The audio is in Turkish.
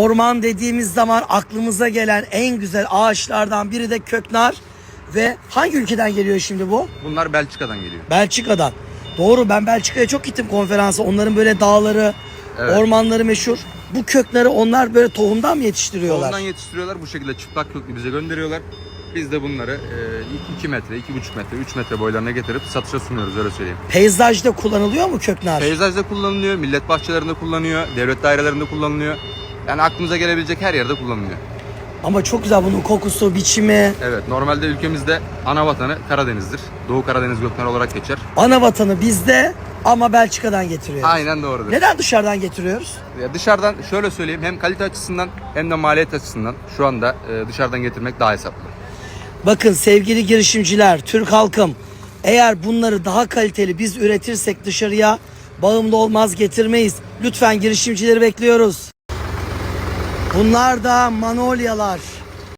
Orman dediğimiz zaman aklımıza gelen en güzel ağaçlardan biri de köknar ve hangi ülkeden geliyor şimdi bu? Bunlar Belçika'dan geliyor. Belçika'dan. Doğru ben Belçika'ya çok gittim konferansa. Onların böyle dağları, Evet. ormanları meşhur. Bu kökleri onlar böyle tohumdan mı yetiştiriyorlar? Ondan yetiştiriyorlar. Bu şekilde çıplak köklü bize gönderiyorlar. Biz de bunları 2 metre, 2,5 metre, 3 metre boylarına getirip satışa sunuyoruz öyle söyleyeyim. Peyzajda kullanılıyor mu köknar? Peyzajda kullanılıyor, millet bahçelerinde kullanıyor, devlet dairelerinde kullanılıyor. Yani aklınıza gelebilecek her yerde kullanılıyor. Ama çok güzel bunun kokusu, biçimi. Evet, normalde ülkemizde ana vatanı Karadeniz'dir. Doğu Karadeniz gökmen olarak geçer. Ana vatanı bizde ama Belçika'dan getiriyoruz. Aynen doğrudur. Neden dışarıdan getiriyoruz? Ya Dışarıdan şöyle söyleyeyim hem kalite açısından hem de maliyet açısından şu anda e, dışarıdan getirmek daha hesaplı. Bakın sevgili girişimciler, Türk halkım eğer bunları daha kaliteli biz üretirsek dışarıya bağımlı olmaz getirmeyiz. Lütfen girişimcileri bekliyoruz. Bunlar da manolyalar.